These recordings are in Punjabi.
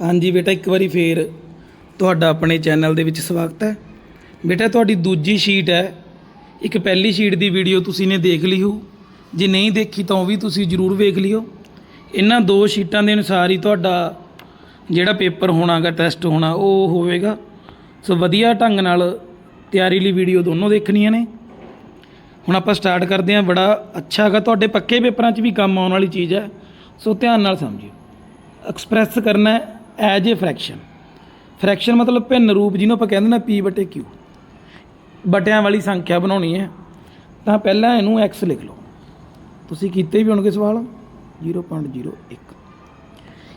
ਹਾਂਜੀ ਬੇਟਾ, ਇੱਕ ਵਾਰੀ ਫੇਰ ਤੁਹਾਡਾ ਆਪਣੇ ਚੈਨਲ ਦੇ ਵਿੱਚ ਸਵਾਗਤ ਹੈ। ਬੇਟਾ, ਤੁਹਾਡੀ ਦੂਜੀ ਸ਼ੀਟ ਹੈ। ਇੱਕ ਪਹਿਲੀ ਸ਼ੀਟ ਦੀ ਵੀਡੀਓ ਤੁਸੀਂ ਨੇ ਦੇਖ ਲਈ ਹੋ ਜੇ ਨਹੀਂ ਦੇਖੀ ਤਾਂ ਉਹ ਵੀ ਤੁਸੀਂ ਜ਼ਰੂਰ ਵੇਖ ਲਿਓ। ਇਹਨਾਂ ਦੋ ਸ਼ੀਟਾਂ ਦੇ ਅਨੁਸਾਰ ਹੀ ਤੁਹਾਡਾ ਜਿਹੜਾ ਪੇਪਰ ਹੋਣਾਗਾ ਟੈਸਟ ਹੋਣਾ, ਉਹ ਹੋਵੇਗਾ। ਸੋ ਵਧੀਆ ਢੰਗ ਨਾਲ ਤਿਆਰੀ ਲਈ ਵੀਡੀਓ ਦੋਨੋਂ ਦੇਖਣੀਆਂ ਨੇ। ਹੁਣ ਆਪਾਂ ਸਟਾਰਟ ਕਰਦੇ ਹਾਂ। ਬੜਾ ਅੱਛਾ ਹੈਗਾ ਤੁਹਾਡੇ ਪੱਕੇ ਪੇਪਰਾਂ 'ਚ ਵੀ ਕੰਮ ਆਉਣ ਵਾਲੀ ਚੀਜ਼ ਹੈ। ਸੋ ਧਿਆਨ ਨਾਲ ਸਮਝਿਓ। ਐਕਸਪ੍ਰੈਸ ਕਰਨਾ ਐਜ ਏ ਫ੍ਰੈਕਸ਼ਨ। ਫ੍ਰੈਕਸ਼ਨ ਮਤਲਬ ਭਿੰਨ ਰੂਪ ਜਿਹਨੂੰ ਆਪਾਂ ਕਹਿੰਦੇ ਨਾ p ਬਟੇ q ਬਟਿਆਂ ਵਾਲੀ ਸੰਖਿਆ ਬਣਾਉਣੀ ਹੈ। ਤਾਂ ਪਹਿਲਾਂ ਇਹਨੂੰ x ਲਿਖ ਲਓ। ਤੁਸੀਂ ਕੀਤੇ ਵੀ ਹੋਣਗੇ ਸਵਾਲ? 0.01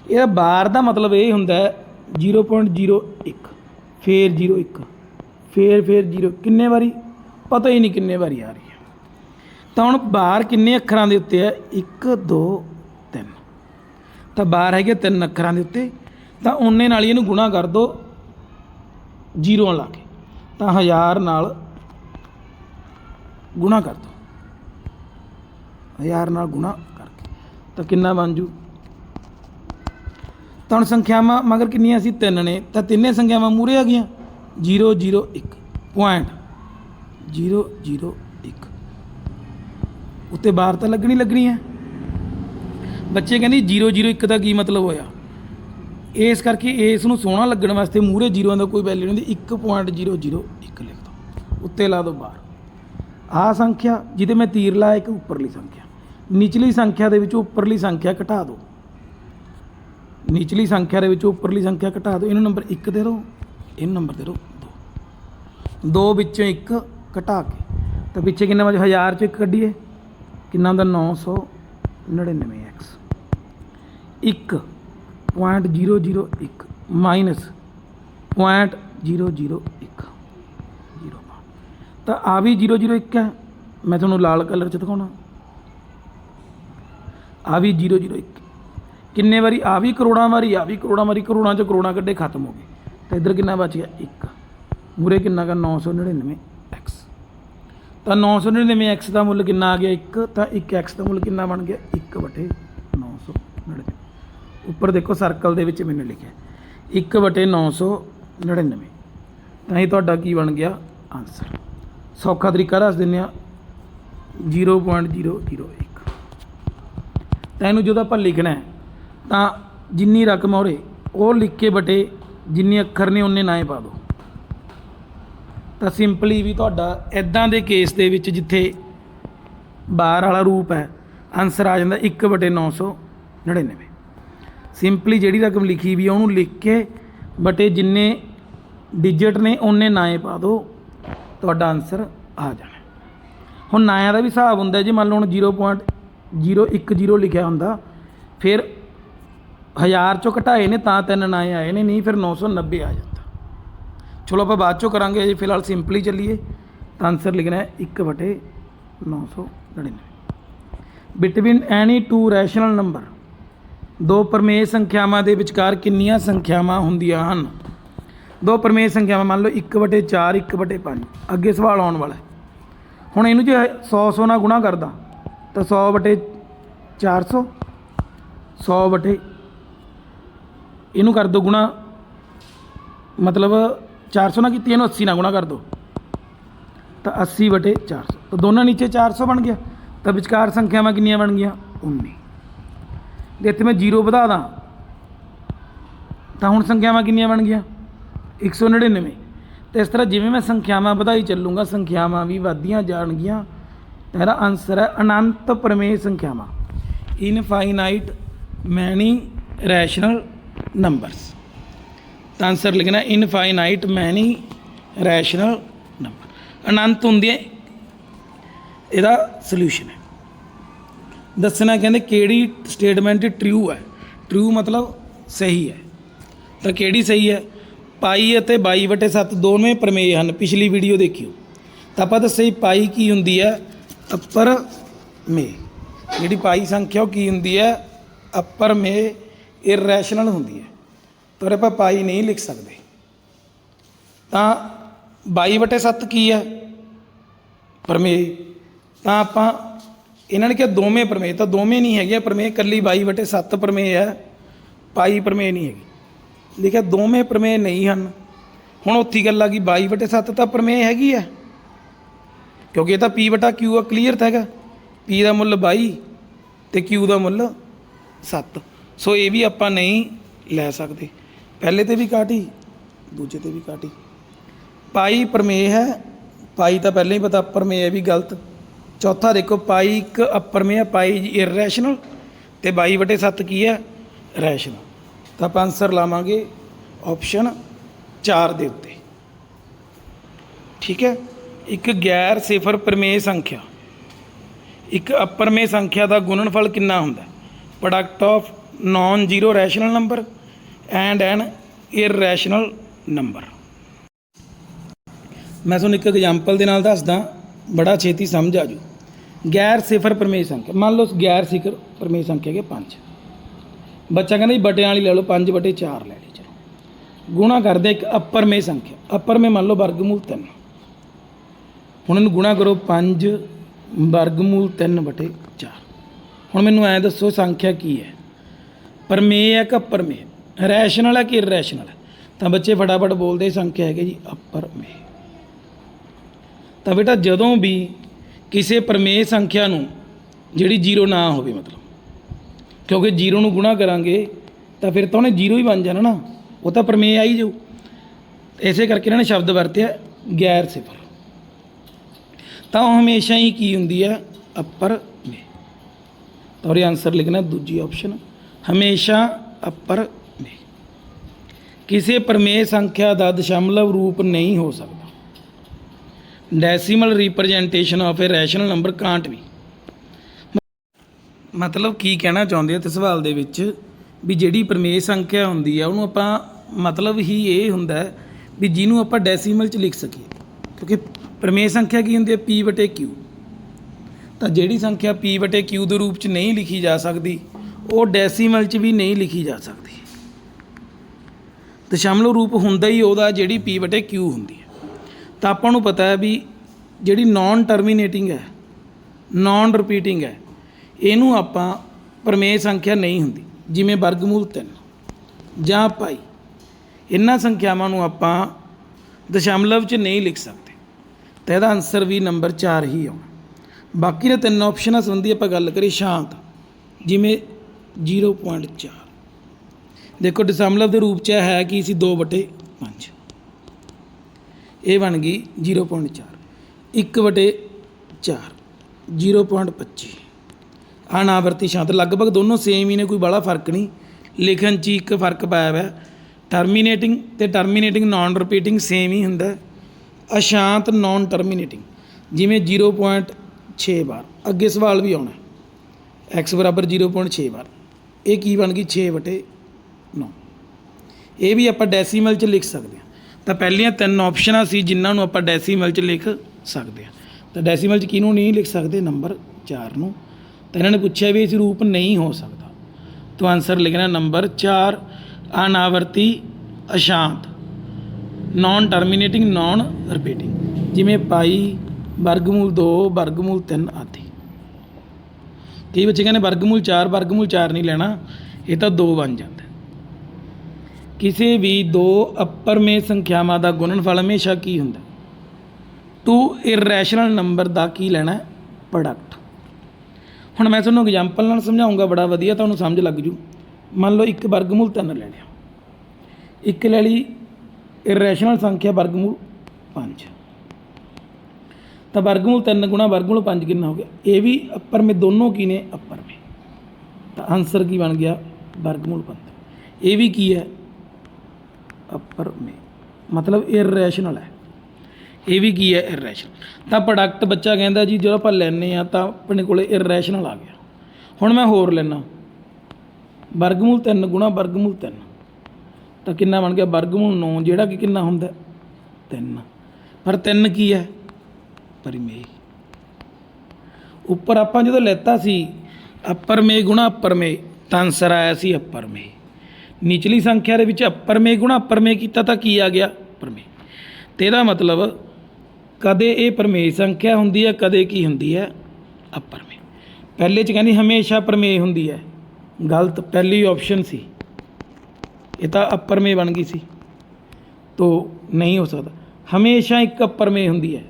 ਇਹਦਾ ਬਾਰ ਦਾ ਮਤਲਬ ਇਹ ਹੁੰਦਾ ਹੈ 0.01 ਫੇਰ 01 ਫੇਰ ਫੇਰ 0 ਕਿੰਨੇ ਵਾਰੀ? ਪਤਾ ਹੀ ਨਹੀਂ ਕਿੰਨੇ ਵਾਰੀ ਆ ਰਹੀ ਹੈ। ਤਾਂ ਹੁਣ ਬਾਰ ਕਿੰਨੇ ਅੱਖਰਾਂ ਦੇ ਉੱਤੇ ਹੈ? 1 2 3 ਤਾਂ ਬਾਰ ਹੈਗੇ ਤਿੰਨ ਅੱਖਰਾਂ ਦੇ ਉੱਤੇ। ਤਾਂ ਉਹਨੇ ਨਾਲ ਹੀ ਇਹਨੂੰ ਗੁਣਾ ਕਰ ਦੋ। ਜ਼ੀਰੋਆਂ ਲਾ ਕੇ। ਤਾਂ 1000 ਨਾਲ ਗੁਣਾ ਕਰ ਦੋ। 1000 ਨਾਲ ਗੁਣਾ ਕਰਕੇ। ਤਾਂ ਕਿੰਨਾ ਬਣ ਜੂ? ਤਾਂ ਹੁਣ ਸੰਖਿਆਵਾਂ ਮਗਰ ਕਿੰਨੀਆਂ ਸੀ? ਤਿੰਨ ਨੇ। ਤਾਂ ਤਿੰਨੇ ਸੰਖਿਆਵਾਂ ਮੂਰੇ ਆ ਗਈਆਂ। 0 0 1 ਪੁਆਇੰਟ 0 0 1 ਉੱਤੇ ਬਾਹਰ ਤਾਂ ਲੱਗਣੀ ਲੱਗਣੀ ਹੈ। ਬੱਚੇ ਕਹਿੰਦੇ 0 0 1 ਦਾ ਕੀ ਮਤਲਬ ਹੋਇਆ? ਇਸ ਕਰਕੇ ਇਸ ਨੂੰ ਸੋਹਣਾ ਲੱਗਣ ਵਾਸਤੇ ਮੂਰੇ ਜ਼ੀਰੋਆਂ ਦਾ ਕੋਈ ਵੈਲਿਊ ਨਹੀਂ ਹੁੰਦੀ 1.001 ਲਿਖ ਦੋ ਉੱਤੇ ਲਾ ਦੋ ਬਾਹਰ ਆਹ ਸੰਖਿਆ, ਜਿਹਦੇ ਮੈਂ ਤੀਰ ਲਾਇਆ, ਇੱਕ ਉੱਪਰਲੀ ਸੰਖਿਆ। ਨਿਚਲੀ ਸੰਖਿਆ ਦੇ ਵਿੱਚੋਂ ਉੱਪਰਲੀ ਸੰਖਿਆ ਘਟਾ ਦਿਓ। ਨਿਚਲੀ ਸੰਖਿਆ ਦੇ ਵਿੱਚੋਂ ਉੱਪਰਲੀ ਸੰਖਿਆ ਘਟਾ ਦਿਓ। ਇਹਨੂੰ ਨੰਬਰ 1 ਦੇ ਦਿਓ, ਇਹਨੂੰ ਨੰਬਰ ਦੇ ਦਿਓ 2 ਦੋ ਵਿੱਚੋਂ ਇੱਕ ਘਟਾ ਕੇ। ਤਾਂ ਪਿੱਛੇ ਕਿੰਨਾ ਵਜੇ 1000 ਚ ਇੱਕ ਕੱਢੀਏ। ਕਿੰਨਾ ਹੁੰਦਾ? 999x 1.001 ਮਾਈਨਸ 0.001 ਜ਼ੀਰੋ ਤਾਂ ਆ ਵੀ 001 ਹੈ। ਮੈਂ ਤੁਹਾਨੂੰ ਲਾਲ ਕਲਰ ਚ ਦਿਖਾਉਣਾ। ਆ ਵੀ 001 ਕਿੰਨੇ ਵਾਰੀ ਆ ਵੀ ਕਰੋੜਾਂ ਵਾਰੀ, ਆ ਵੀ ਕਰੋੜਾਂ ਵਾਰੀ, ਕਰੋੜਾਂ ਚ ਕਰੋੜਾਂ ਕੱਢੇ ਖਤਮ ਹੋ ਗਏ। ਤਾਂ ਇੱਧਰ ਕਿੰਨਾ ਬਚ ਗਿਆ? 1 ਮੂਰੇ ਕਿੰਨਾ ਕਾ 999x ਤਾਂ 999x ਦਾ ਮੁੱਲ ਕਿੰਨਾ ਆ ਗਿਆ? 1 ਤਾਂ 1x ਦਾ ਮੁੱਲ ਕਿੰਨਾ ਬਣ ਗਿਆ? 1 ਬਟੇ 999 ਉੱਪਰ ਦੇਖੋ ਸਰਕਲ ਦੇ ਵਿੱਚ ਮੈਨੂੰ ਲਿਖਿਆ 1 ਬਟੇ 999 ਤਾਂ ਇਹ ਤੁਹਾਡਾ ਕੀ ਬਣ ਗਿਆ ਆਨਸਰ ਸੌਖਾ ਤਰੀਕਾ ਦੱਸ ਦਿੰਨੇ ਆ 0.001 ਤਾਂ ਇਹਨੂੰ ਜਦੋਂ ਆਪਾਂ ਲਿਖਣਾ ਹੈ, ਤਾਂ ਜਿੰਨੀ ਰਕਮ ਔਰੇ ਉਹ ਲਿਖ ਕੇ ਬਟੇ ਜਿੰਨੇ ਅੱਖਰ ਨੇ ਉਹਨੇ ਨਾਏ ਪਾ ਦਿਓ ਤਾਂ ਸਿੰਪਲੀ ਵੀ ਤੁਹਾਡਾ ਇਦਾਂ ਦੇ ਕੇਸ ਦੇ ਵਿੱਚ ਜਿੱਥੇ ਬਾਹਰ ਵਾਲਾ ਰੂਪ ਹੈ ਆਨਸਰ ਆ ਜਾਂਦਾ 1 ਬਟੇ 999 ਸਿੰਪਲੀ ਜਿਹੜੀ ਰਕਮ ਲਿਖੀ ਵੀ ਆ, ਉਹਨੂੰ ਲਿਖ ਕੇ ਬਟੇ ਜਿੰਨੇ ਡਿਜਟ ਨੇ, ਉਹਨੇ ਨਾਏ ਪਾ ਦਿਓ ਤੁਹਾਡਾ ਆਨਸਰ ਆ ਜਾਣਾ। ਹੁਣ ਨਾਇਆਂ ਦਾ ਵੀ ਹਿਸਾਬ ਹੁੰਦਾ ਜੇ, ਮੰਨ ਲਓ ਹੁਣ 0.010 ਲਿਖਿਆ ਹੁੰਦਾ, ਫਿਰ ਹਜ਼ਾਰ ਚੋਂ ਘਟਾਏ ਨੇ, ਤਾਂ ਤਿੰਨ ਨਾਏ ਆਏ ਨੇ, ਨਹੀਂ ਫਿਰ 990 ਆ ਜਾਂਦਾ। ਚਲੋ ਆਪਾਂ ਬਾਅਦ ਚੋਂ ਕਰਾਂਗੇ ਅਜੇ ਫਿਲਹਾਲ ਸਿੰਪਲੀ ਚੱਲੀਏ। ਤਾਂ ਆਨਸਰ ਲਿਖਣਾ ਹੈ 1 ਬਟੇ 999 between any two rational number ਦੋ ਪਰਮੇਯ ਸੰਖਿਆਵਾਂ ਦੇ ਵਿਚਕਾਰ ਕਿੰਨੀਆਂ ਸੰਖਿਆਵਾਂ ਹੁੰਦੀਆਂ ਹਨ? ਦੋ ਪਰਮੇਯ ਸੰਖਿਆਵਾਂ ਮੰਨ ਲਓ 1 ਬਟੇ 4 1 ਬਟੇ 5 ਅੱਗੇ ਸਵਾਲ ਆਉਣ ਵਾਲਾ ਹੁਣ ਇਹਨੂੰ ਜੇ 100 100 ਨਾਲ ਗੁਣਾ ਕਰਦਾ, ਤਾਂ 100 ਬਟੇ 400 100 ਬਟੇ ਇਹਨੂੰ ਕਰ ਦੋ ਗੁਣਾ, ਮਤਲਬ 400 ਨਾਲ ਕੀਤੀ, ਇਹਨੂੰ 80 ਨਾਲ ਗੁਣਾ ਕਰ ਦੋ। ਤਾਂ 80 ਬਟੇ 400 ਤਾਂ ਦੋਨਾਂ ਨੀਚੇ 400 ਬਣ ਗਿਆ। ਤਾਂ ਵਿਚਕਾਰ ਸੰਖਿਆਵਾਂ ਕਿੰਨੀਆਂ ਬਣ ਗਈਆਂ? 19 ਦੇ ਇੱਥੇ ਮੈਂ 0 ਵਧਾ ਦਾਂ। ਤਾਂ ਹੁਣ ਸੰਖਿਆਵਾਂ ਕਿੰਨੀਆਂ ਬਣ ਗਈਆਂ? 199 ਤੇ ਇਸ ਤਰ੍ਹਾਂ ਜਿਵੇਂ ਮੈਂ ਸੰਖਿਆਵਾਂ ਵਧਾਈ ਚੱਲੂੰਗਾ, ਸੰਖਿਆਵਾਂ ਵੀ ਵਧਦੀਆਂ ਜਾਣਗੀਆਂ। ਤਾਂ ਇਹਦਾ ਆਨਸਰ ਹੈ ਅਨੰਤ ਪਰਮੇਯ ਸੰਖਿਆਵਾਂ। ਇਨਫਾਈਨਾਈਟ ਮੈਨੀ ਰੈਸ਼ਨਲ ਨੰਬਰਸ ਤਾਂ ਆਨਸਰ ਲਿਖਣਾ ਇਨਫਾਈਨਾਈਟ ਮੈਨੀ ਰੈਸ਼ਨਲ ਨੰਬਰ ਅਨੰਤ ਹੁੰਦੀ ਹੈ, ਇਹਦਾ ਸੋਲੂਸ਼ਨ ਹੈ। ਦੱਸਣਾ ਕਹਿੰਦੇ ਕਿਹੜੀ ਸਟੇਟਮੈਂਟ ਟਰੂ ਹੈ? ਟਰੂ ਮਤਲਬ ਸਹੀ ਹੈ। ਤਾਂ ਕਿਹੜੀ ਸਹੀ ਹੈ? ਪਾਈ ਅਤੇ 22 ਵਟੇ 7 ਦੋਵੇਂ ਪ੍ਰਮੇਯ ਹਨ, ਪਿਛਲੀ ਵੀਡੀਓ ਦੇਖਿਓ। ਤਾਂ ਆਪਾਂ ਦੱਸਿਆ ਪਾਈ ਕੀ ਹੁੰਦੀ ਹੈ? ਅਪਰ ਮੇ। ਜਿਹੜੀ ਪਾਈ ਸੰਖਿਆ ਉਹ ਕੀ ਹੁੰਦੀ ਹੈ? ਅਪਰ ਮੇ ਇਰੈਸ਼ਨਲ ਹੁੰਦੀ ਹੈ। ਪਰ ਆਪਾਂ ਪਾਈ ਨਹੀਂ ਲਿਖ ਸਕਦੇ। ਤਾਂ 22 ਵਟੇ 7 ਕੀ ਹੈ? ਪਰਮੇ ਤਾਂ ਆਪਾਂ ਇਹਨਾਂ ਨੇ ਕਿਹਾ ਦੋਵੇਂ ਪ੍ਰਮੇਹ ਤਾਂ ਦੋਵੇਂ ਨਹੀਂ ਹੈਗੇ ਪ੍ਰਮੇਹ ਕੱਲੀ 22/7 ਪ੍ਰਮੇਹ ਹੈ ਪਾਈ ਪ੍ਰਮੇਹ ਨਹੀਂ ਹੈਗੀ। ਲਿਖਿਆ ਦੋਵੇਂ ਪ੍ਰਮੇਹ ਨਹੀਂ ਹਨ। ਹੁਣ ਉੱਥੀ ਗੱਲ ਆ ਗਈ 22/7 ਤਾਂ ਪ੍ਰਮੇਹ ਹੈਗੀ ਹੈ ਕਿਉਂਕਿ ਇਹ ਤਾਂ p/q ਆ, ਕਲੀਅਰ ਤਾਂ ਹੈਗਾ। ਪੀ ਦਾ ਮੁੱਲ ਬਾਈ ਤੇ q ਦਾ ਮੁੱਲ ਸੱਤ। ਸੋ ਇਹ ਵੀ ਆਪਾਂ ਨਹੀਂ ਲੈ ਸਕਦੇ। ਪਹਿਲੇ ਤੇ ਵੀ ਕਾਟੀ, ਦੂਜੇ ਤੇ ਵੀ ਕਾਟੀ। ਪਾਈ ਪ੍ਰਮੇਹ ਹੈ ਪਾਈ ਤਾਂ ਪਹਿਲਾਂ ਹੀ ਪਤਾ ਪਰਮੇ ਹੈ ਵੀ ਗਲਤ। ਚੌਥਾ ਦੇਖੋ, ਪਾਈ ਇੱਕ ਅਪਰਮੇ ਹੈ ਪਾਈ ਇਰੈਸ਼ਨਲ ਤੇ 22 ਵਟੇ 7 ਕੀ ਹੈ? ਰੈਸ਼ਨਲ ਤਾਂ ਆਪਾਂ ਆਨਸਰ ਲਾਵਾਂਗੇ ਆਪਸ਼ਨ 4 ਦੇ ਉੱਤੇ। ਠੀਕ ਹੈ? ਇੱਕ ਗੈਰ ਸਿਫਰ ਪਰਮੇਯ ਸੰਖਿਆ। ਇੱਕ ਅਪਰਮੇ ਸੰਖਿਆ ਦਾ ਗੁਣਨਫਲ ਕਿੰਨਾ ਹੁੰਦਾ? Product of non zero rational number and an irrational number ਮੈਂ ਤੁਹਾਨੂੰ ਇੱਕ ਐਗਜ਼ਾਮਪਲ ਦੇ ਨਾਲ ਦੱਸਦਾ। ਬੜਾ ਛੇਤੀ ਸਮਝ ਆ ਜੂ ਗੈਰ ਸਿਫਰ ਪ੍ਰਮੇୟ ਸੰਖਿਆ। ਮੰਨ ਲਓ ਗੈਰ ਸਿਫਰ ਪਰਮੇਯ ਸੰਖਿਆ ਹੈਗੇ 5 ਬੱਚਾ ਕਹਿੰਦਾ ਜੀ ਬਟਿਆਂ ਵਾਲੀ ਲੈ ਲਓ 5 ਬਟੇ 4 ਲੈ ਲਈ ਚਲੋ। ਗੁਣਾ ਕਰਦੇ ਇੱਕ ਅਪਰ ਮੇ ਸੰਖਿਆ। ਅਪਰ ਮੇ ਮੰਨ ਲਓ ਵਰਗਮੂਲ 3 ਹੁਣ ਇਹਨੂੰ ਗੁਣਾ ਕਰੋ 5 ਵਰਗਮੂਲ 3 ਬਟੇ 4 ਹੁਣ ਮੈਨੂੰ ਐਂ ਦੱਸੋ ਸੰਖਿਆ ਕੀ ਹੈ? ਪਰਮੇਯ ਹੈ ਕਿ ਅਪਰਮੇਯ? ਰੈਸ਼ਨਲ ਹੈ ਕਿ ਇਰਰੈਸ਼ਨਲ ਹੈ? ਤਾਂ ਬੱਚੇ ਫਟਾਫਟ ਬੋਲਦੇ ਸੰਖਿਆ ਹੈਗੇ ਜੀ ਅਪਰਮੇਯ। ਤਾਂ ਬੇਟਾ ਜਦੋਂ ਵੀ ਕਿਸੇ ਪਰਮੇਯ ਸੰਖਿਆ ਨੂੰ ਜਿਹੜੀ ਜ਼ੀਰੋ ਨਾ ਹੋਵੇ ਮਤਲਬ, ਕਿਉਂਕਿ ਜ਼ੀਰੋ ਨੂੰ ਗੁਣਾ ਕਰਾਂਗੇ, ਤਾਂ ਫਿਰ ਤਾਂ ਉਹਨੇ ਜ਼ੀਰੋ ਹੀ ਬਣ ਜਾਣਾ ਨਾ, ਉਹ ਤਾਂ ਪਰਮੇਯ ਆ ਹੀ ਜਾਊ। ਇਸੇ ਕਰਕੇ ਇਹਨਾਂ ਨੇ ਸ਼ਬਦ ਵਰਤਿਆ, ਗੈਰ ਸਿਫਰ। ਤਾਂ ਉਹ ਹਮੇਸ਼ਾ ਹੀ ਕੀ ਹੁੰਦੀ ਹੈ? ਅਪਰ ਮੇ। ਤਾਂ ਉਹਦੇ ਆਨਸਰ ਲਿਖਣਾ ਦੂਜੀ ਆਪਸ਼ਨ ਹਮੇਸ਼ਾ ਅਪਰ ਮੇ। ਕਿਸੇ ਪਰਮੇਯ ਸੰਖਿਆ ਦਾ ਦਸ਼ਮਲਵ ਰੂਪ ਨਹੀਂ ਹੋ ਸਕਦਾ। Decimal representation of a rational number can't be ਮਤਲਬ ਕੀ ਕਹਿਣਾ ਚਾਹੁੰਦੇ ਆ ਤੇ ਸਵਾਲ ਦੇ ਵਿੱਚ? ਵੀ ਜਿਹੜੀ ਪਰਮੇਯ ਸੰਖਿਆ ਹੁੰਦੀ ਆ, ਉਹਨੂੰ ਆਪਾਂ ਮਤਲਬ ਹੀ ਇਹ ਹੁੰਦਾ ਵੀ ਜਿਹਨੂੰ ਆਪਾਂ ਡੈਸੀਮਲ ਚ ਲਿਖ ਸਕੀਏ। ਕਿਉਂਕਿ ਪਰਮੇਯ ਸੰਖਿਆ ਕੀ ਹੁੰਦੀ ਹੈ? P ਵਟੇ q ਤਾਂ ਜਿਹੜੀ ਸੰਖਿਆ p ਵਟੇ q ਦੇ ਰੂਪ ਚ ਨਹੀਂ ਲਿਖੀ ਜਾ ਸਕਦੀ, ਉਹ ਡੈਸੀਮਲ ਚ ਵੀ ਨਹੀਂ ਲਿਖੀ ਜਾ ਸਕਦੀ। ਦਸ਼ਮਲਵ ਰੂਪ ਹੁੰਦਾ ਹੀ ਉਹਦਾ ਜਿਹੜੀ p ਵਟੇ q ਹੁੰਦੀ ਹੈ। ਤਾਂ ਆਪਾਂ ਨੂੰ ਪਤਾ ਹੈ ਵੀ ਜਿਹੜੀ ਨਾਨ ਟਰਮੀਨੇਟਿੰਗ ਹੈ ਨਾਨ ਰਿਪੀਟਿੰਗ ਹੈ, ਇਹਨੂੰ ਆਪਾਂ ਪਰਮੇਯ ਸੰਖਿਆ ਨਹੀਂ ਹੁੰਦੀ, ਜਿਵੇਂ ਵਰਗਮੂਲ 3 ਜਾਂ ਪਾਈ। ਇਹਨਾਂ ਸੰਖਿਆਵਾਂ ਨੂੰ ਆਪਾਂ ਦਸ਼ਮਲਵ 'ਚ ਨਹੀਂ ਲਿਖ ਸਕਦੇ। ਤਾਂ ਇਹਦਾ ਆਨਸਰ ਵੀ ਨੰਬਰ 4 ਹੀ ਆਉਣਾ। ਬਾਕੀ ਦੇ ਤਿੰਨ ਆਪਸ਼ਨਾਂ ਸੰਬੰਧੀ ਆਪਾਂ ਗੱਲ ਕਰੀ ਸ਼ਾਂਤ, ਜਿਵੇਂ 0.4 ਦੇਖੋ, ਦਸ਼ਮਲਵ ਦੇ ਰੂਪ 'ਚ ਇਹ ਹੈ ਕਿ ਸੀ 2/5 ਇਹ ਬਣ ਗਈ 0.4 1 ਵਟੇ 4 0.25 ਅਨਾਵਰਤੀ ਸ਼ਾਂਤ, ਲਗਭਗ ਦੋਨੋਂ ਸੇਮ ਹੀ ਨੇ, ਕੋਈ ਬੜਾ ਫ਼ਰਕ ਨਹੀਂ। ਲਿਖਣ 'ਚ ਹੀ ਇੱਕ ਫ਼ਰਕ ਪਾਇਆ ਹੋਇਆ। ਟਰਮੀਨੇਟਿੰਗ ਤੇ ਟਰਮੀਨੇਟਿੰਗ ਨਾਨ ਰਿਪੀਟਿੰਗ ਸੇਮ ਹੀ ਹੁੰਦਾ। ਅਸ਼ਾਂਤ ਨਾਨ ਟਰਮੀਨੇਟਿੰਗ ਜਿਵੇਂ 0.6 ਵਾਰ। ਅੱਗੇ ਸਵਾਲ ਵੀ ਆਉਣਾ। ਹੈ। x ਬਰਾਬਰ 0.6 ਵਾਰ। ਇਹ ਕੀ ਬਣ ਗਈ? 6 ਵਟੇ 9 ਇਹ ਵੀ ਆਪਾਂ ਡੈਸੀਮਲ 'ਚ ਲਿਖ ਸਕਦੇ ਹਾਂ। ਤਾਂ ਪਹਿਲੀਆਂ ਤਿੰਨ ਆਪਸ਼ਨਾਂ ਸੀ ਜਿਨ੍ਹਾਂ ਨੂੰ ਆਪਾਂ ਡੈਸੀਮਲ ਚ ਲਿਖ ਸਕਦੇ ਹਾਂ। ਤਾਂ ਡੈਸੀਮਲ ਚ ਕਿਹਨੂੰ ਨਹੀਂ ਲਿਖ ਸਕਦੇ? ਨੰਬਰ 4 ਨੂੰ। ਤਾਂ ਇਹਨਾਂ ਨੇ ਪੁੱਛਿਆ ਵੀ ਇਸ ਰੂਪ ਨਹੀਂ ਹੋ ਸਕਦਾ। ਤਾਂ ਆਨਸਰ ਲਿਖਣਾ ਨੰਬਰ 4 ਅਨਾਵਰਤੀ, ਅਸ਼ਾਂਤ। ਨਾਨ ਟਰਮੀਨੇਟਿੰਗ ਨਾਨ ਰਿਪੀਟਿੰਗ ਜਿਵੇਂ ਪਾਈ, ਵਰਗਮੂਲ 2 ਵਰਗਮੂਲ 3 ਆਦਿ। ਕਈ ਬੱਚੇ ਕਹਿੰਦੇ ਵਰਗਮੂਲ 4 ਵਰਗਮੂਲ 4 ਨਹੀਂ ਲੈਣਾ। ਇਹ ਤਾਂ 2 ਬਣ ਜਾਂਦਾ ਕਿਸੇ ਵੀ ਦੋ ਅਪਰਮੇਯ ਸੰਖਿਆਵਾਂ ਦਾ ਗੁਣਨਫਲ ਹਮੇਸ਼ਾ ਕੀ ਹੁੰਦਾ? ਟੂ ਇਰਰੈਸ਼ਨਲ ਨੰਬਰ ਦਾ ਕੀ ਲੈਣਾ ਪ੍ਰੋਡਕਟ ਹੁਣ ਮੈਂ ਤੁਹਾਨੂੰ ਐਗਜ਼ਾਮਪਲ ਨਾਲ ਸਮਝਾਉਂਗਾ, ਬੜਾ ਵਧੀਆ, ਤੁਹਾਨੂੰ ਸਮਝ ਲੱਗ ਜੂ। ਮੰਨ ਲਓ ਇੱਕ ਵਰਗਮੂਲ 3 ਲੈ ਲਿਆ। ਇੱਕ ਲੈ ਲਈ ਇਰੈਸ਼ਨਲ ਸੰਖਿਆ ਵਰਗਮੂਲ 5 ਤਾਂ ਵਰਗਮੂਲ 3 ਗੁਣਾ ਵਰਗਮੂਲ 5 ਕਿੰਨਾ ਹੋ ਗਿਆ? ਇਹ ਵੀ ਅੱਪਰ ਮੇ ਦੋਨੋਂ ਕੀ ਨੇ? ਅੱਪਰ ਮੇ ਤਾਂ ਆਨਸਰ ਕੀ ਬਣ ਗਿਆ? ਵਰਗਮੂਲ 15 ਇਹ ਵੀ ਕੀ ਹੈ? ਅਪਰ ਮੇ ਮਤਲਬ ਇਰਰੈਸ਼ਨਲ ਹੈ। ਇਹ ਵੀ ਕੀ ਹੈ? ਇਰਰੈਸ਼ਨਲ ਤਾਂ ਪ੍ਰੋਡਕਟ ਬੱਚਾ ਕਹਿੰਦਾ ਜੀ, ਜਦੋਂ ਆਪਾਂ ਲੈਨੇ ਆ ਤਾਂ ਆਪਣੇ ਕੋਲੇ ਇਰਰੈਸ਼ਨਲ ਆ ਗਿਆ। ਹੁਣ ਮੈਂ ਹੋਰ ਲੈਣਾ ਵਰਗਮੂਲ 3 ਗੁਣਾ ਵਰਗਮੂਲ 3 ਤਾਂ ਕਿੰਨਾ ਬਣ ਗਿਆ? ਵਰਗਮੂਲ 9 ਜਿਹੜਾ ਕਿ ਕਿੰਨਾ ਹੁੰਦਾ? 3 ਪਰ 3 ਕੀ ਹੈ? ਪਰਿਮੇਯ। ਉੱਪਰ ਆਪਾਂ ਜਦੋਂ ਲੈਤਾ ਸੀ ਅਪਰਮੇ ਗੁਣਾ ਅਪਰਮੇ ਤਾਂ ਆਨਸਰ ਆਇਆ ਸੀ ਅਪਰਮੇ ਨਿਚਲੀ ਸੰਖਿਆ ਦੇ ਵਿੱਚ ਅਪਰ ਮੇ ਗੁਣਾ ਅਪਰ ਮੇ ਕੀਤਾ ਤਾਂ ਕੀ ਆ ਗਿਆ? ਪਰਮੇ। ਤੇ ਇਹਦਾ ਮਤਲਬ, ਕਦੇ ਇਹ ਪਰਮੇ ਸੰਖਿਆ ਹੁੰਦੀ ਹੈ, ਕਦੇ ਕੀ ਹੁੰਦੀ ਹੈ? ਅਪਰ ਮੇ ਪਹਿਲੇ ਚ ਕਹਿੰਦੀ ਹਮੇਸ਼ਾ ਪਰਮੇਯ ਹੁੰਦੀ ਹੈ। ਗਲਤ ਪਹਿਲੀ ਆਪਸ਼ਨ ਸੀ। ਇਹ ਤਾਂ ਅਪਰ ਮੇ ਬਣ ਗਈ ਸੀ। ਤੋ ਨਹੀਂ ਹੋ ਸਕਦਾ। ਹਮੇਸ਼ਾ ਇੱਕ ਅਪਰ ਮੇ ਹੁੰਦੀ ਹੈ।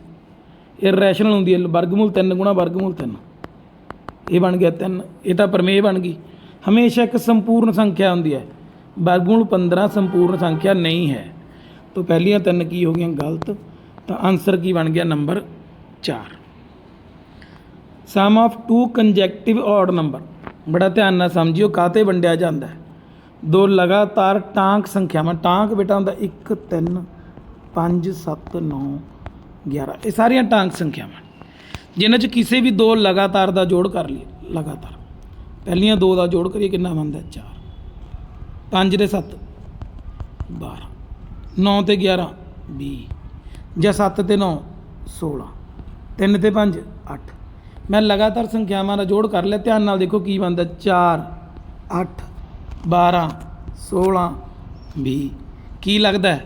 ਇਹ ਰੈਸ਼ਨਲ ਹੁੰਦੀ ਹੈ। ਵਰਗਮੂਲ 3 ਗੁਣਾ, ਵਰਗਮੂਲ 3 ਇਹ ਬਣ ਗਿਆ 3 ਇਹ ਤਾਂ ਪਰਮੇਯ ਬਣ ਗਈ। ਹਮੇਸ਼ਾ ਇੱਕ ਸੰਪੂਰਨ ਸੰਖਿਆ ਹੁੰਦੀ ਹੈ। ਵਰਗਮੂਲ 15 ਸੰਪੂਰਨ ਸੰਖਿਆ ਨਹੀਂ ਹੈ। ਤਾਂ ਪਹਿਲੀਆਂ ਤਿੰਨ ਕੀ ਹੋ ਗਈਆਂ? ਗਲਤ। ਤਾਂ ਆਨਸਰ ਕੀ ਬਣ ਗਿਆ? Number 4 sum of two consecutive odd number ਬੜਾ ਧਿਆਨ ਨਾਲ ਸਮਝਿਓ ਕਾਤੇ ਵੰਡਿਆ ਜਾਂਦਾ ਹੈ? ਦੋ ਲਗਾਤਾਰ ਟਾਂਕ ਸੰਖਿਆਵਾਂ। ਟਾਂਕ ਬੇਟਾ ਹੁੰਦਾ 1 3 5 7 9 11 ਇਹ ਸਾਰੀਆਂ ਟਾਂਕ ਸੰਖਿਆਵਾਂ। ਜਿਨ੍ਹਾਂ 'ਚ ਕਿਸੇ ਵੀ ਦੋ ਲਗਾਤਾਰ ਦਾ ਜੋੜ ਕਰ ਲਈਏ। ਲਗਾਤਾਰ। ਪਹਿਲੀਆਂ ਦੋ ਦਾ ਜੋੜ ਕਰੀਏ, ਕਿੰਨਾ ਬਣਦਾ? 4 5 ਦੇ 7 12 9 ਤੇ 11 20 ਜਾਂ 7 ਤੇ 9 16 3 ਤੇ 5 8 ਮੈਂ ਲਗਾਤਾਰ ਸੰਖਿਆਵਾਂ ਦਾ ਜੋੜ ਕਰ ਲਿਆ, ਧਿਆਨ ਨਾਲ ਦੇਖੋ ਕੀ ਬਣਦਾ। 4 8 12 16 20 ਕੀ ਲੱਗਦਾ ਹੈ?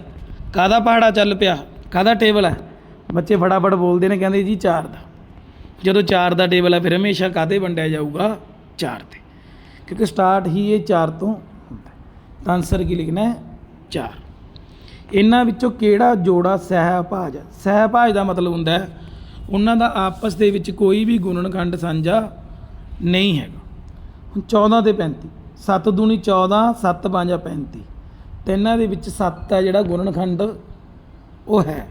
ਕਾਦਾ ਪਹਾੜਾ ਚੱਲ ਪਿਆ? ਕਾਦਾ ਟੇਬਲ ਹੈ? ਬੱਚੇ ਫਟਾਫਟ ਬੋਲਦੇ ਨੇ, ਕਹਿੰਦੇ ਜੀ 4 ਦਾ। ਜਦੋਂ 4 ਦਾ ਟੇਬਲ ਹੈ, ਫਿਰ ਹਮੇਸ਼ਾ ਕਾਦੇ ਵੰਡਿਆ ਜਾਊਗਾ? 4 ਤੇ। ਕਿਉਂਕਿ ਸਟਾਰਟ ਹੀ ਇਹ 4 ਤੋਂ ਤਾਂ ਆਨਸਰ ਕੀ ਲਿਖਣਾ ਹੈ 4 ਇਹਨਾਂ ਵਿੱਚੋਂ ਕਿਹੜਾ ਜੋੜਾ ਸਹਿਭਾਜ ਹੈ? ਸਹਿਭਾਜ ਦਾ ਮਤਲਬ ਹੁੰਦਾ ਹੈ, ਉਹਨਾਂ ਦਾ ਆਪਸ ਦੇ ਵਿੱਚ ਕੋਈ ਵੀ ਗੁਣਨਖੰਡ ਸਾਂਝਾ ਨਹੀਂ ਹੈਗਾ। ਹੁਣ 14 ਤੇ 35 7 ਦੂਣੀ 14 7 5 35 ਤਿੰਨਾਂ ਦੇ ਵਿੱਚ 7 ਹੈ ਜਿਹੜਾ ਗੁਣਨਖੰਡ ਉਹ ਹੈ।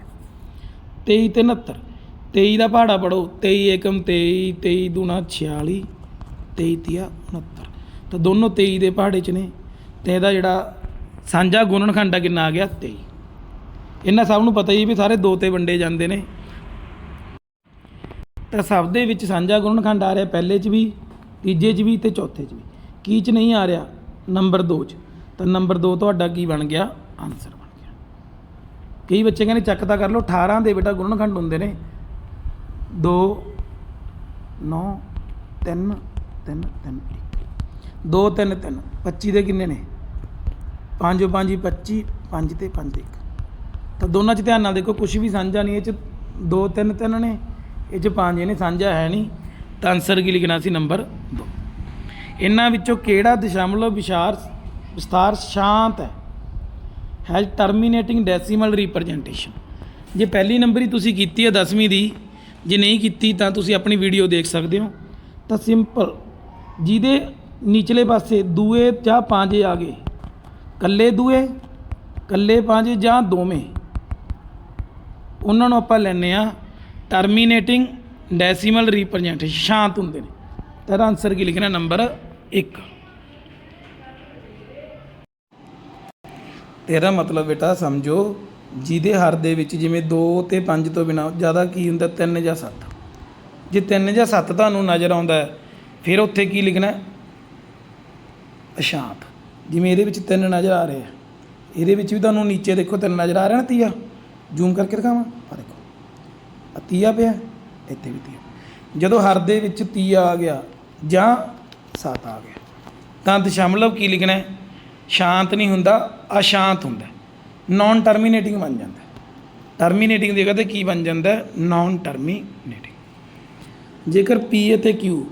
23 ਤੇ 69 23 ਦਾ ਪਹਾੜਾ ਪੜੋ 23 ਏਕਮ 23 23 ਦੂਣਾ 46 23 ਤੀਆ 69 ਤਾਂ ਦੋਨੋਂ 23 ਦੇ ਪਹਾੜੇ 'ਚ ਨੇ। ਤੇ ਇਹਦਾ ਜਿਹੜਾ ਸਾਂਝਾ ਗੁਣਨਖੰਡ ਆ ਕਿੰਨਾ ਆ ਗਿਆ? 23 ਇਹਨਾਂ ਸਭ ਨੂੰ ਪਤਾ ਹੀ ਵੀ ਸਾਰੇ ਦੋ ਤੇ ਵੰਡੇ ਜਾਂਦੇ ਨੇ। ਤਾਂ ਸਭ ਦੇ ਵਿੱਚ ਸਾਂਝਾ ਗੁਣਨਖੰਡ ਆ ਰਿਹਾ ਪਹਿਲੇ 'ਚ ਵੀ, ਤੀਜੇ 'ਚ ਵੀ ਤੇ ਚੌਥੇ 'ਚ ਵੀ। ਕੀ 'ਚ ਨਹੀਂ ਆ ਰਿਹਾ? ਨੰਬਰ 2 'ਚ। ਤਾਂ ਨੰਬਰ 2 ਤੁਹਾਡਾ ਕੀ ਬਣ ਗਿਆ? ਆਨਸਰ ਬਣ ਗਿਆ। ਕਈ ਬੱਚੇ ਕਹਿੰਦੇ ਚੈੱਕ ਤਾਂ ਕਰ ਲਓ 18 ਦੇ ਬੇਟਾ ਗੁਣਨਖੰਡ ਹੁੰਦੇ ਨੇ। 2 9 3 3 3 1 2 3 3 25 ਦੇ ਕਿੰਨੇ ਨੇ? 5 5 25 5 ਤੇ 5 1 ਤਾਂ ਦੋਨਾਂ 'ਚ ਧਿਆਨ ਨਾਲ ਦੇਖੋ ਕੁਝ ਵੀ ਸਾਂਝਾ ਨਹੀਂ, ਇਹ 'ਚ 2 3 3 ਨੇ। ਇਹ 'ਚ 5 ਇਹਨੇ ਸਾਂਝਾ ਹੈ ਨਹੀਂ। ਤਾਂ ਆਨਸਰ ਕੀ ਲਿਖਣਾ ਸੀ? ਨੰਬਰ 2 ਇਹਨਾਂ ਵਿੱਚੋਂ ਕਿਹੜਾ ਦਸ਼ਮਲਵ ਵਿਚਾਰ ਵਿਸਤਾਰ ਸ਼ਾਂਤ ਹੈ? ਹੈਜ਼ ਟਰਮੀਨੇਟਿੰਗ ਡੈਸੀਮਲ ਰਿਪਰੈਜ਼ੈਂਟੇਸ਼ਨ ਜੇ ਪਹਿਲੀ ਨੰਬਰ ਹੀ ਤੁਸੀਂ ਕੀਤੀ ਹੈ 10ਵੀਂ ਦੀ, ਜੇ ਨਹੀਂ ਕੀਤੀ ਤਾਂ ਤੁਸੀਂ ਆਪਣੀ ਵੀਡੀਓ ਦੇਖ ਸਕਦੇ ਹੋ। ਤਾਂ ਸਿੰਪਲ ਜਿਹਦੇ ਨੀਚਲੇ ਪਾਸੇ ਦੂਏ ਜਾਂ ਪਾਂਜੇ ਆ ਗਏ। ਕੱਲੇ ਦੂਏ, ਕੱਲੇ ਪਾਂਜੇ ਜਾਂ ਦੋਵੇਂ? ਉਹਨਾਂ ਨੂੰ ਆਪਾਂ ਲੈਂਦੇ ਆ ਟਰਮੀਨੇਟਿੰਗ ਡੈਸੀਮਲ ਰਿਪਰੈਜ਼ੈਂਟੇਸ਼ਨ ਸ਼ਾਂਤ ਹੁੰਦੇ ਨੇ। ਤਾਂ ਇਹਦਾ ਆਨਸਰ ਕੀ ਲਿਖਣਾ? ਨੰਬਰ 1 ਤੇ ਇਹਦਾ ਮਤਲਬ ਬੇਟਾ ਸਮਝੋ, ਜਿਹਦੇ ਹਰ ਦੇ ਵਿੱਚ ਜਿਵੇਂ 2 ਤੇ 5 ਤੋਂ ਬਿਨਾ ਜ਼ਿਆਦਾ ਕੀ ਹੁੰਦਾ? 3 ਜਾਂ 7 ਜੇ 3 ਜਾਂ 7 ਤੁਹਾਨੂੰ ਨਜ਼ਰ ਆਉਂਦਾ ਫਿਰ ਉੱਥੇ ਕੀ ਲਿਖਣਾ? ਅਸ਼ਾਂਤ। ਜਿਵੇਂ ਇਹਦੇ ਵਿੱਚ ਤਿੰਨ ਨਜ਼ਰ ਆ ਰਹੇ ਆ। ਇਹਦੇ ਵਿੱਚ ਵੀ ਤੁਹਾਨੂੰ ਨੀਚੇ ਦੇਖੋ ਤਿੰਨ ਨਜ਼ਰ ਆ ਰਿਹਾ ਨਾ ਤੀਆ। ਜ਼ੂਮ ਕਰਕੇ ਦਿਖਾਵਾਂ? ਆ ਦੇਖੋ। ਆ ਤੀਆ ਪਿਆ, ਇੱਥੇ ਵੀ ਤੀਆ। ਜਦੋਂ ਹਰ ਦੇ ਵਿੱਚ ਤੀਆ ਆ ਗਿਆ ਜਾਂ 7 ਆ ਗਿਆ, ਤਾਂ ਦਸ਼ਮਲਵ ਕੀ ਲਿਖਣਾ ਹੈ? ਸ਼ਾਂਤ ਨਹੀਂ ਹੁੰਦਾ, ਅਸ਼ਾਂਤ ਹੁੰਦਾ ਨਾਨ ਟਰਮੀਨੇਟਿੰਗ ਬਣ ਜਾਂਦਾ ਟਰਮੀਨੇਟਿੰਗ ਦੀ ਜਗ੍ਹਾ ਤੇ ਕੀ ਬਣ ਜਾਂਦਾ ਨਾਨ ਟਰਮੀਨੇਟਿੰਗ ਜੇਕਰ p ਅਤੇ q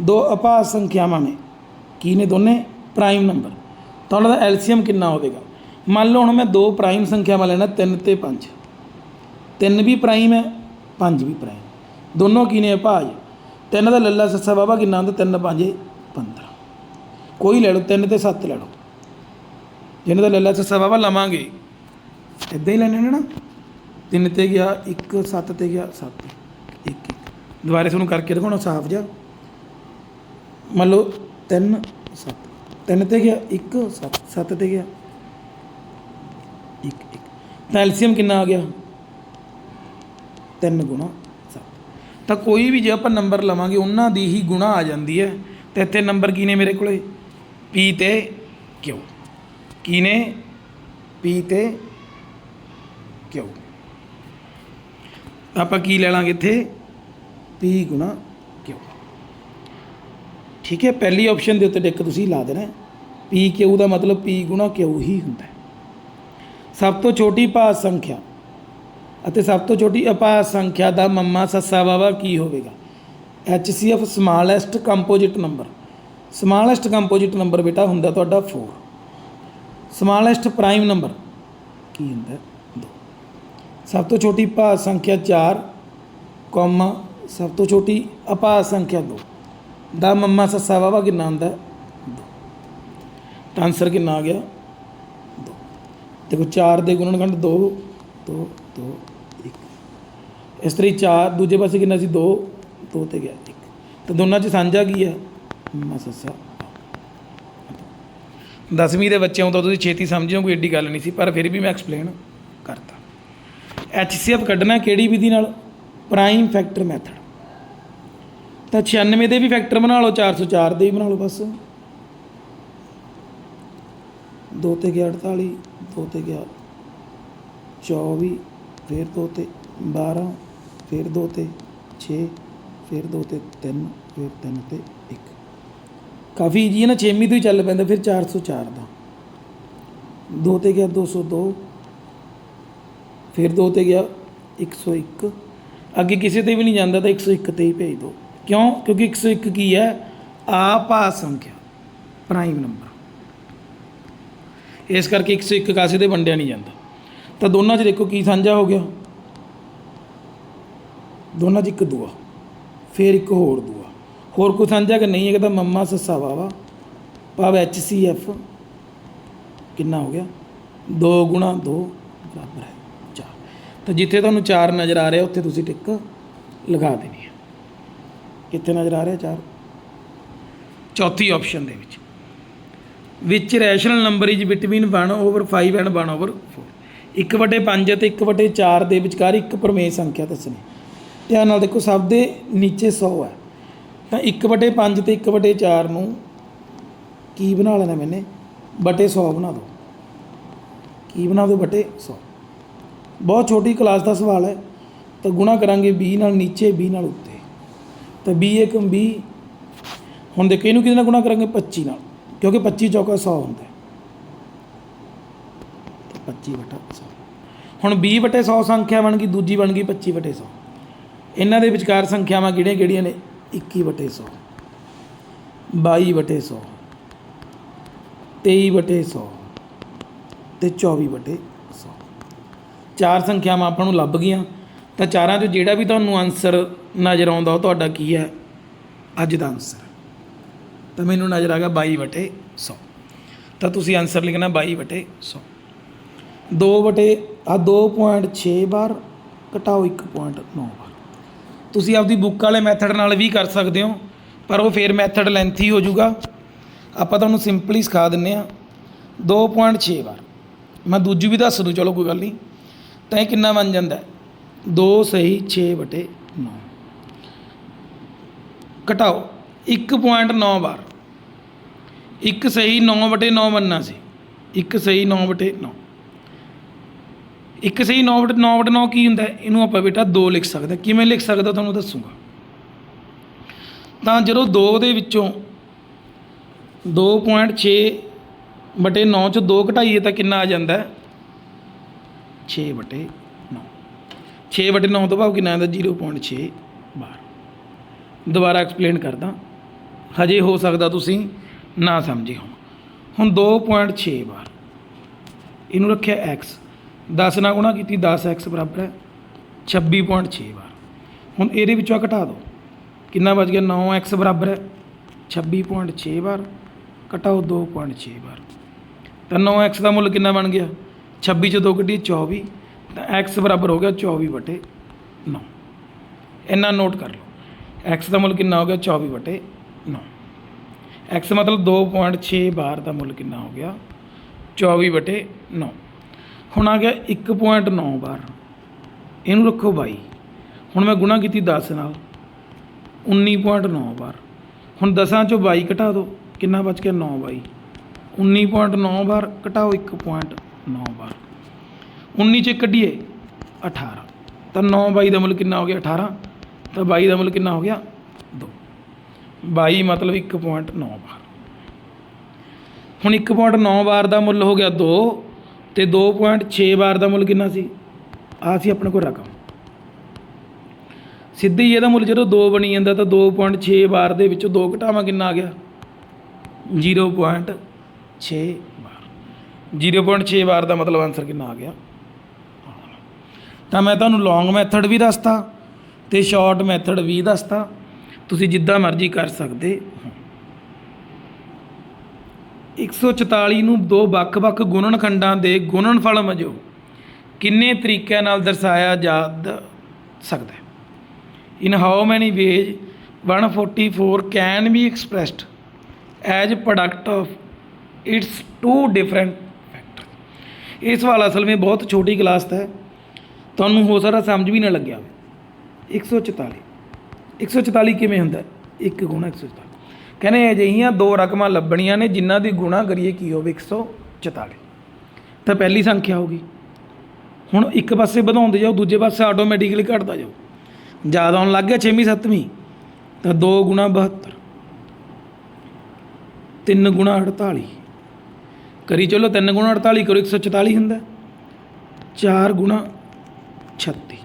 ਦੋ ਅਪਾਸ ਸੰਖਿਆਵਾਂ ਨੇ ਕੀ ਨੇ ਦੋਨੇ? ਪ੍ਰਾਈਮ ਨੰਬਰ ਤਾਂ ਉਹਨਾਂ ਦਾ ਐਲਸੀਐਮ ਕਿੰਨਾ ਹੋਵੇਗਾ? ਮੰਨ ਲਓ ਹੁਣ ਮੈਂ ਦੋ ਪ੍ਰਾਈਮ ਸੰਖਿਆਵਾਂ ਲੈਣਾ 3 ਤੇ 5 3 ਵੀ ਪ੍ਰਾਈਮ ਹੈ 5 ਵੀ ਪ੍ਰਾਈਮ ਦੋਨੋਂ ਕੀ ਨੇ? ਅਭਾਜ ਤਿੰਨ ਦਾ ਲੱਲਾ ਸੱਸਾ ਬਾਬਾ ਕਿੰਨਾ ਹੁੰਦਾ? 3 5 15 ਕੋਈ ਲੈ ਲਓ 3 ਤੇ 7 ਲੈ ਲਓ। ਜਿਹਨਾਂ ਦਾ ਲੱਲਾ ਸੱਸਾ ਬਾਬਾ ਲਵਾਂਗੇ। ਇਦਾਂ ਹੀ ਲੈਣੇ ਨੇ ਨਾ। 3 ਤੇ ਗਿਆ 1 7 ਤੇ ਗਿਆ 7 1 1 ਦੁਬਾਰੇ ਤੁਹਾਨੂੰ ਕਰਕੇ ਦਿਖਾਉਣਾ, ਸਾਫ਼ ਜਿਹਾ। ਮੰਨ ਲਓ 3 7 3 ਤੇ ਗਿਆ 1 7 7 ਤੇ ਗਿਆ। 1 1 ਤਾਂ ਐਲਸੀਐਮ ਕਿੰਨਾ ਆ ਗਿਆ? 3 ਗੁਣਾ 7 ਤਾਂ ਕੋਈ ਵੀ ਜੇ ਆਪਾਂ ਨੰਬਰ ਲਵਾਂਗੇ, ਉਹਨਾਂ ਦੀ ਹੀ ਗੁਣਾ ਆ ਜਾਂਦੀ ਹੈ। ਤੇ ਇੱਥੇ ਨੰਬਰ ਕੀ ਨੇ ਮੇਰੇ ਕੋਲੇ? P ਤੇ Q ਕੀ ਨੇ? P ਤੇ Q ਆਪਾਂ ਕੀ ਲੈ ਲਾਂਗੇ ਇੱਥੇ? P ਗੁਣਾ ਠੀਕ ਹੈ, ਪਹਿਲੀ ਆਪਸ਼ਨ ਦੇ ਉੱਤੇ ਟਿਕ ਤੁਸੀਂ ਲਾ ਦੇਣਾ ਪੀ P ਦਾ ਮਤਲਬ ਪੀ ਗੁਣਾ Q ਹੀ ਹੁੰਦਾ ਹੈ। ਸਭ ਤੋਂ ਛੋਟੀ ਭਾਜ ਸੰਖਿਆ ਅਤੇ ਸਭ ਤੋਂ ਛੋਟੀ ਅਪਾਜ ਸੰਖਿਆ ਦਾ ਮੰਮਾ ਸੱਸਾ ਬਾਬਾ ਕੀ ਹੋਵੇਗਾ? HCF smallest composite number smallest composite number ਬੇਟਾ ਹੁੰਦਾ ਤੁਹਾਡਾ 4 ਸਮਾਲੈਸਟ ਪ੍ਰਾਈਮ ਨੰਬਰ ਕੀ ਹੁੰਦਾ? 2 ਸਭ ਤੋਂ ਛੋਟੀ ਭਾਜ ਸੰਖਿਆ 4 ਕੌਮਾ ਸਭ ਤੋਂ ਛੋਟੀ ਅਪਾਜ ਸੰਖਿਆ 2 ਦਾ ਮੰਮਾ ਸੱਸਾ ਵਾਵਾ ਕਿੰਨਾ ਹੁੰਦਾ? 2 ਤਾਂ ਆਨਸਰ ਕਿੰਨਾ ਆ ਗਿਆ? 2 ਦੇਖੋ 4 ਦੇ ਗੁਣਨਖੰਡ 2 2 2 1 ਇਸ ਤਰੀ 4 ਦੂਜੇ ਪਾਸੇ ਕਿੰਨਾ ਸੀ? 2 2 ਤੇ ਗਿਆ 1 ਤਾਂ ਦੋਨਾਂ 'ਚ ਸਾਂਝਾ ਕੀ ਹੈ ਮੰਮਾ ਸੱਸਾ। ਦਸਵੀਂ ਦੇ ਬੱਚਿਆਂ ਤੋਂ ਤੁਸੀਂ ਛੇਤੀ ਸਮਝਿਓ ਕੋਈ ਏਡੀ ਗੱਲ ਨਹੀਂ ਸੀ, ਪਰ ਫਿਰ ਵੀ ਮੈਂ ਐਕਸਪਲੇਨ ਕਰਤਾ। HCF ਕੱਢਣਾ ਕਿਹੜੀ ਵਿਧੀ ਨਾਲ? ਪ੍ਰਾਈਮ ਫੈਕਟਰ ਮੈਥਡ ਤਾਂ 96 ਦੇ ਵੀ ਫੈਕਟਰ ਬਣਾ ਲਓ 404 ਦੇ ਵੀ ਬਣਾ ਲਓ ਬਸ। 2 ਤੇ ਗਿਆ 48 2 ਤੇ ਗਿਆ 24 ਫਿਰ 2 ਤੇ 12 ਫਿਰ 2 ਤੇ 6 ਫਿਰ 2 ਤੇ 3 ਫਿਰ 3 ਤੇ 1 ਕਾਫੀ ਜੀ ਹੈ ਨਾ 6ਵੀਂ ਤੋਂ ਹੀ ਚੱਲ ਪੈਂਦਾ, ਫਿਰ 404 ਦਾ। 2 ਤੇ ਗਿਆ 202 ਫਿਰ 2 ਤੇ ਗਿਆ 101 ਅੱਗੇ ਕਿਸੇ ਤੇ ਵੀ ਨਹੀਂ ਜਾਂਦਾ, ਤਾਂ 101 ਤੇ ਹੀ ਭੇਜ ਦਿਓ। ਕਿਉਂ? ਕਿਉਂਕਿ 101 ਕੀ ਹੈ? ਆਪਾ ਸੰਖਿਆ ਪ੍ਰਾਈਮ ਨੰਬਰ ਇਸ ਕਰਕੇ 101 ਕਾਸੇ ਦੇ ਵੰਡਿਆ ਨਹੀਂ ਜਾਂਦਾ। ਤਾਂ ਦੋਨਾਂ 'ਚ ਦੇਖੋ ਕੀ ਸਾਂਝਾ ਹੋ ਗਿਆ। ਦੋਨਾਂ 'ਚ ਇੱਕ ਦੂਆ, ਫਿਰ ਇੱਕ ਹੋਰ ਦੂਆ। ਹੋਰ ਕੋਈ ਸਾਂਝਾ ਕਿ ਨਹੀਂ? ਹੈ ਕਿ ਤਾਂ ਮੰਮਾ ਸੱਸਾ ਵਾਵਾ ਭਾਵ ਐਚ ਸੀ ਐਫ ਕਿੰਨਾ ਹੋ ਗਿਆ? 2 ਗੁਣਾ 2 ਬਰਾਬਰ ਹੈ 4 ਤਾਂ ਜਿੱਥੇ ਤੁਹਾਨੂੰ 4 ਨਜ਼ਰ ਆ ਰਿਹਾ ਉੱਥੇ ਤੁਸੀਂ ਟਿਕ ਲਗਾ ਦੇਣੀ ਹੈ। ਕਿੱਥੇ ਨਜ਼ਰ ਆ ਰਿਹਾ ਚਾਰ? ਚੌਥੀ ਆਪਸ਼ਨ ਦੇ ਵਿੱਚ। ਵਿੱਚ rational number is between 1 over 5 and 1 over 4 1 ਵਟੇ 5 ਅਤੇ 1 ਵਟੇ 4 ਦੇ ਵਿਚਕਾਰ ਇੱਕ ਪ੍ਰਮੇୟ ਸੰਖਿਆ ਦੱਸਣੀ। ਧਿਆਨ ਨਾਲ ਦੇਖੋ, ਸਭ ਦੇ ਨੀਚੇ 100 ਹੈ। ਤਾਂ 1 ਵਟੇ 5 ਤੇ 1 ਵਟੇ 4 ਨੂੰ ਕੀ ਬਣਾ ਲੈਣਾ ਮੈਨੇ? ਬਟੇ 100 ਬਣਾ ਦਿਓ ਕੀ ਬਣਾ ਦਿਓ ਬਟੇ 100 ਬਹੁਤ ਛੋਟੀ ਕਲਾਸ ਦਾ ਸਵਾਲ ਹੈ। ਤਾਂ ਗੁਣਾ ਕਰਾਂਗੇ 20 ਨਾਲ ਨੀਚੇ 20 ਨਾਲ ਉੱਤੇ। ਤਾਂ 20 ਏਕਮ 20 ਹੁਣ ਦੇਖੋ, ਇਹਨੂੰ ਕਿਹਦੇ ਨਾਲ ਗੁਣਾ ਕਰਾਂਗੇ? 25 ਨਾਲ, ਕਿਉਂਕਿ 25 ਚੌਕਾ 100 ਹੁੰਦਾ ਹੈ। 25 ਵਟਾ 100 ਹੁਣ 20 ਵਟੇ 100 ਸੰਖਿਆ ਬਣ ਗਈ, ਦੂਜੀ ਬਣ ਗਈ 25 ਵਟੇ 100 ਇਹਨਾਂ ਦੇ ਵਿਚਕਾਰ ਸੰਖਿਆਵਾਂ ਕਿਹੜੀਆਂ ਕਿਹੜੀਆਂ ਨੇ? 21 ਵਟੇ 100 22 ਵਟੇ 100 23 ਵਟੇ 100 ਤੇ 24 ਵਟੇ 100 ਚਾਰ ਸੰਖਿਆਵਾਂ ਆਪਾਂ ਨੂੰ ਲੱਭ ਗਈਆਂ। ਤਾਂ ਚਾਰਾਂ ਚੋਂ ਜਿਹੜਾ ਵੀ ਤੁਹਾਨੂੰ ਆਨਸਰ ਨਜ਼ਰ ਆਉਂਦਾ ਉਹ ਤੁਹਾਡਾ ਕੀ ਹੈ? ਅੱਜ ਦਾ ਆਨਸਰ ਤਾਂ ਮੈਨੂੰ ਨਜ਼ਰ ਆ ਗਿਆ 22 ਵਟੇ 100 ਤਾਂ ਤੁਸੀਂ ਆਨਸਰ ਲਿਖਣਾ 22 ਵਟੇ 100 2 ਵਟੇ ਆ 2.6 ਬਾਰ ਘਟਾਓ 1.9 ਬਾਰ ਤੁਸੀਂ ਆਪਦੀ ਬੁੱਕ ਵਾਲੇ ਮੈਥਡ ਨਾਲ ਵੀ ਕਰ ਸਕਦੇ ਹੋ, ਪਰ ਉਹ ਫੇਰ ਮੈਥਡ ਲੈਂਥੀ ਹੋ ਜਾਊਗਾ। ਆਪਾਂ ਤੁਹਾਨੂੰ ਸਿੰਪਲੀ ਸਿਖਾ ਦਿੰਨੇ ਆ। 2.6 ਬਾਰ ਮੈਂ ਦੂਜੀ ਵੀ ਦੱਸ ਦੂੰ, ਚਲੋ ਕੋਈ ਗੱਲ ਨਹੀਂ। ਤਾਂ ਇਹ ਕਿੰਨਾ ਬਣ ਜਾਂਦਾ? 2 ਸਹੀ 6 ਵਟੇ 9 ਘਟਾਓ। 1.9 ਬਾਰ ਇੱਕ ਸਹੀ 9 ਵਟੇ 9 ਬਣਨਾ ਸੀ। ਇੱਕ ਸਹੀ 9 ਵਟੇ 9 ਇੱਕ ਸਹੀ 9 ਵਟੇ 9 ਵਟੇ 9 ਕੀ ਹੁੰਦਾ ਇਹਨੂੰ ਆਪਾਂ ਬੇਟਾ 2 ਲਿਖ ਸਕਦਾ ਕਿਵੇਂ ਲਿਖ ਸਕਦਾ ਤੁਹਾਨੂੰ ਦੱਸੂਗਾ। ਤਾਂ ਜਦੋਂ 2 ਦੇ ਵਿੱਚੋਂ 2.6 ਵਟੇ 9 'ਚੋਂ 2 ਘਟਾਈਏ ਤਾਂ ਕਿੰਨਾ ਆ ਜਾਂਦਾ ਹੈ? 6 ਵਟੇ 9 6 ਵਟੇ 9 ਤੋਂ ਭਾਵ ਕਿੰਨਾ ਆਉਂਦਾ 0.6 ਬਾਰ ਦੁਬਾਰਾ ਐਕਸਪਲੇਨ ਕਰਦਾ। ਹਜੇ ਹੋ ਸਕਦਾ ਤੁਸੀਂ ਨਾ ਸਮਝੇ ਹੋ ਹੁਣ 2.6 ਬਾਰ ਇਹਨੂੰ ਰੱਖਿਆ x 10 ਨਾਲ ਗੁਣਾ ਕੀਤੀ 10x ਬਰਾਬਰ ਹੈ। 26.6 ਬਾਰ ਹੁਣ ਇਹਦੇ ਵਿੱਚੋਂ ਘਟਾ ਦਿਓ ਕਿੰਨਾ ਬਚ ਗਿਆ? 9x ਬਰਾਬਰ ਹੈ। 26.6 ਬਾਰ ਘਟਾਓ 2.6 ਬਾਰ ਤਾਂ 9x ਦਾ ਮੁੱਲ ਕਿੰਨਾ ਬਣ ਗਿਆ? 26 ਚ 2 ਕੱਢੀ 24 ਤਾਂ x ਬਰਾਬਰ ਹੋ ਗਿਆ 24 ਵਟੇ 9 ਇੰਨਾ ਨੋਟ ਕਰ ਲਓ। X ਦਾ ਮੁੱਲ ਕਿੰਨਾ ਹੋ ਗਿਆ? 24 ਵਟੇ 9 x ਮਤਲਬ 2.6 ਬਾਰ ਦਾ ਮੁੱਲ ਕਿੰਨਾ ਹੋ ਗਿਆ? 24 ਵਟੇ 9 ਹੁਣ ਆ ਗਿਆ 1.9 ਬਾਰ। ਇਹਨੂੰ ਰੱਖੋ 22 ਹੁਣ ਮੈਂ ਗੁਣਾ ਕੀਤੀ 10 ਨਾਲ। 19.9 ਬਾਰ। ਹੁਣ 10 ਚੋਂ 22 ਘਟਾ ਦਿਓ ਕਿੰਨਾ ਬਚ ਗਿਆ? 9 22 19.9 ਬਾਰ ਘਟਾਓ 1.9 ਬਾਰ। 19 ਚ ਕੱਢੀਏ 18 ਤਾਂ 9 ਬਾਈ ਦਾ ਮੁੱਲ ਕਿੰਨਾ ਹੋ ਗਿਆ? 18 ਤਾਂ 22 ਦਾ ਮੁੱਲ ਕਿੰਨਾ ਹੋ ਗਿਆ? 2 22 ਮਤਲਬ 1.9 ਬਾਰ ਹੁਣ 1.9 ਬਾਰ ਦਾ ਮੁੱਲ ਹੋ ਗਿਆ 2 ਤੇ 2.6 ਬਾਰ ਦਾ ਮੁੱਲ ਕਿੰਨਾ ਸੀ? ਆ ਸੀ ਆਪਣੇ ਕੋਲ ਰਕਮ। ਸਿੱਧੀ ਹੀ ਇਹਦਾ ਮੁੱਲ ਜਦੋਂ 2 ਬਣੀ ਜਾਂਦਾ ਤਾਂ 2.6 ਬਾਰ ਦੇ ਵਿੱਚੋਂ 2 ਘਟਾਵਾਂ ਕਿੰਨਾ ਆ ਗਿਆ? 0.6 ਬਾਰ 0.6 ਵਾਰ। ਦਾ ਮਤਲਬ ਆਨਸਰ ਕਿੰਨਾ ਆ ਗਿਆ? ਤਾਂ ਮੈਂ ਤੁਹਾਨੂੰ ਲੌਂਗ ਮੈਥਡ ਵੀ ਦੱਸਤਾ। ਤੇ ਸ਼ਾਰਟ ਮੈਥਡ ਵੀ ਦੱਸਤਾ। ਤੁਸੀਂ ਜਿੱਦਾਂ ਮਰਜ਼ੀ ਕਰ ਸਕਦੇ ਹੋ। 144 ਨੂੰ ਦੋ ਵੱਖ-ਵੱਖ ਗੁਣਨਖੰਡਾਂ ਦੇ ਗੁਣਨਫਲ ਵਜੋਂ ਕਿੰਨੇ ਤਰੀਕਿਆਂ ਨਾਲ ਦਰਸਾਇਆ ਜਾ ਸਕਦਾ ਹੈ? In how many ways 144 can be expressed as product of its two different factor ਇਹ ਸਵਾਲ ਅਸਲ ਵਿੱਚ ਬਹੁਤ ਛੋਟੀ ਕਲਾਸ ਦਾ ਹੈ। ਤੁਹਾਨੂੰ ਹੋ ਸਕਦਾ ਸਮਝ ਵੀ ਨਾ ਲੱਗਿਆ 144 144 ਕਿਵੇਂ ਹੁੰਦਾ? ਇੱਕ ਗੁਣਾ 144 ਕਹਿੰਦੇ ਅਜਿਹੀਆਂ ਦੋ ਰਕਮਾਂ ਲੱਭਣੀਆਂ ਨੇ ਜਿਨ੍ਹਾਂ ਦੀ ਗੁਣਾ ਕਰੀਏ ਕੀ ਹੋਵੇ? 144 ਤਾਂ ਪਹਿਲੀ ਸੰਖਿਆ ਹੋਗੀ ਹੁਣ ਇੱਕ ਪਾਸੇ ਵਧਾਉਂਦੇ ਜਾਓ, ਦੂਜੇ ਪਾਸੇ ਆਟੋਮੈਟਿਕਲੀ ਘਟਦਾ ਜਾਓ। ਜ਼ਿਆਦਾ ਆਉਣ ਲੱਗ ਗਿਆ 6ਵੀਂ 7ਵੀਂ ਤਾਂ 2 ਗੁਣਾ 72 3 ਗੁਣਾ 48 ਕਰੀ ਚਲੋ 3 ਗੁਣਾ 48 ਕਰੋ 144 ਹੁੰਦਾ। 4 ਗੁਣਾ 36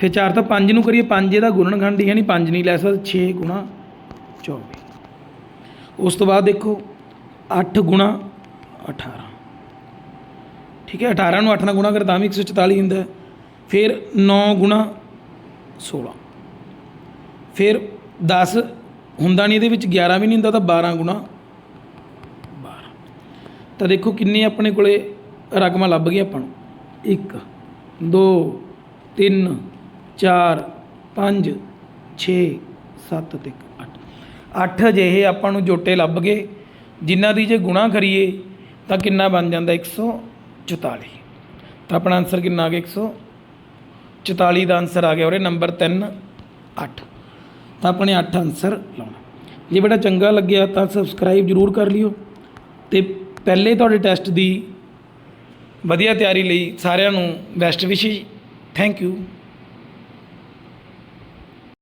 ਫਿਰ 4 ਤੋਂ 5 ਨੂੰ ਕਰੀਏ 5 ਇਹਦਾ ਗੁਣਨਖੰਡ ਹੀ ਹੈ ਨਹੀਂ 5 ਨਹੀਂ ਲੈ ਸਕਦਾ 6 ਗੁਣਾ 24 ਉਸ ਤੋਂ ਬਾਅਦ ਦੇਖੋ 8 ਗੁਣਾ 18 ਠੀਕ ਹੈ 18 ਨੂੰ 8 ਨਾਲ ਗੁਣਾ ਕਰ ਤਾਂ ਵੀ 144 ਹੁੰਦਾ ਫਿਰ 9 ਗੁਣਾ 16 ਫਿਰ 10 ਹੁੰਦਾ ਨਹੀਂ ਇਹਦੇ ਵਿੱਚ 11 ਵੀ ਨਹੀਂ ਹੁੰਦਾ ਤਾਂ 12 ਗੁਣਾ 12 ਤਾਂ ਦੇਖੋ ਕਿੰਨੇ ਆਪਣੇ ਕੋਲੇ ਰਕਮਾਂ ਲੱਭ ਗਈਆਂ ਆਪਾਂ ਨੂੰ। 1 2 3 4 5 6 7 ਤੇ 8 8 ਅਜਿਹੇ ਆਪਾਂ ਨੂੰ ਜੋਟੇ ਲੱਭ ਗਏ, ਜਿਨ੍ਹਾਂ ਦੀ ਜੇ ਗੁਣਾ ਕਰੀਏ, ਤਾਂ ਕਿੰਨਾ ਬਣ ਜਾਂਦਾ 144 ਤਾਂ ਆਪਣਾ ਆਨਸਰ ਕਿੰਨਾ ਆ ਗਿਆ 144 ਦਾ ਆਨਸਰ ਆ ਗਿਆ ਉਹਰੇ ਨੰਬਰ 3 8 ਤਾਂ ਆਪਣੇ 8 ਆਨਸਰ ਲਾਉਣਾ। ਜੇ ਬੜਾ ਚੰਗਾ ਲੱਗਿਆ ਤਾਂ ਸਬਸਕ੍ਰਾਈਬ ਜਰੂਰ ਕਰ ਲਿਓ ਤੇ ਪਹਿਲੇ ਤੁਹਾਡੇ ਟੈਸਟ ਦੀ ਵਧੀਆ ਤਿਆਰੀ ਲਈ ਸਾਰਿਆਂ ਨੂੰ ਬੈਸਟ ਵਿਸ਼ੇਸ ਥੈਂਕ ਯੂ